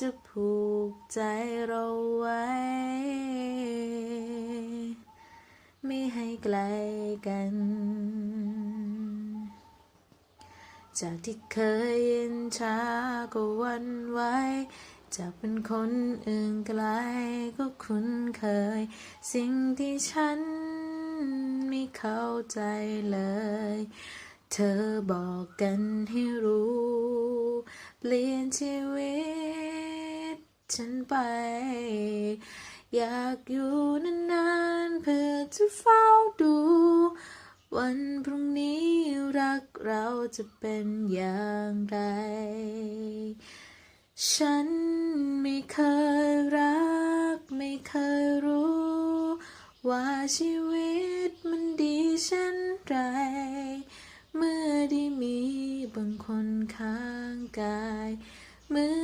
จะผูกใจเราไว้ ไม่ให้ไกลกัน จากที่เคยเย็นชาก็วันไหวจากเป็นคนอื่นไกลก็คุ้นเคย สิ่งที่ฉันไม่เข้าใจเลย เธอบอกกันให้รู้ เปลี่ยนชีวิต ฉันไป อยากอยู่นานๆเพื่อจะเฝ้าดู วันพรุ่งนี้รักเราจะเป็นอย่างไร ฉันไม่เคยรัก ไม่เคยรู้ ว่าชีวิตมันดีเช่นไร เมื่อได้มีบางคนข้างกาย เมื่อ